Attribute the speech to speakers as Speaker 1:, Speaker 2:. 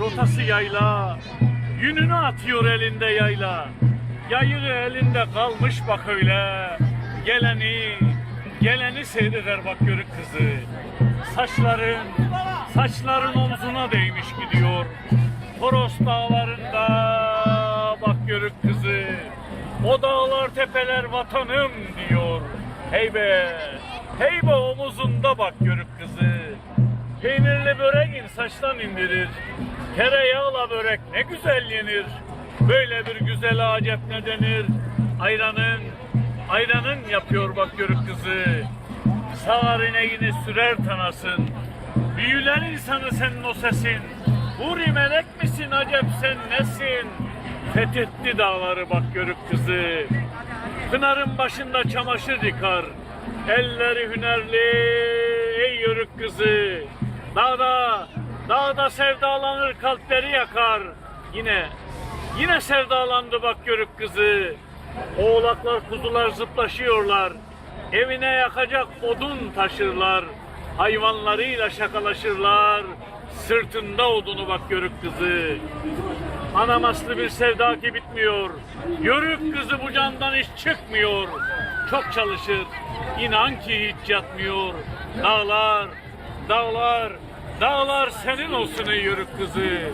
Speaker 1: rotası yayla. Yününü atıyor elinde yayla. Yayığı elinde kalmış bak öyle. Geleni, geleni seyreder bak yörük kızı. Saçların, saçların omzuna değmiş gidiyor. Toros dağlarında bak yörük kızı. O dağlar tepeler vatanım diyor. Heybe, heybe omuzunda bak yörük kızı. Peynirli böreğin saçtan indirir. Tereyağla börek ne güzel yenir. Böyle bir güzel acep ne denir? Ayranın, ayranın yapıyor bak yörük kızı. Sağar ineğini sürer tanasın. Büyülen insanı senin o sesin. Huri melek misin acep sen nesin? Fethetti dağları bak yörük kızı. Pınarın başında çamaşır yıkar. Elleri hünerli ey yörük kızı. Dağda, dağda sevdalanır kalpleri yakar. Yine, yine sevdalandı bak yörük kızı. Oğlaklar kuzular zıplaşıyorlar. Evine yakacak odun taşırlar. Hayvanlarıyla şakalaşırlar. Sırtında odunu bak yörük kızı. Anam aslı bir sevda ki bitmiyor. Yörük kızı bu candan hiç çıkmıyor. Çok çalışır. İnan ki hiç yatmıyor. Dağlar, dağlar, Dağlar senin olsun ey yörük kızı.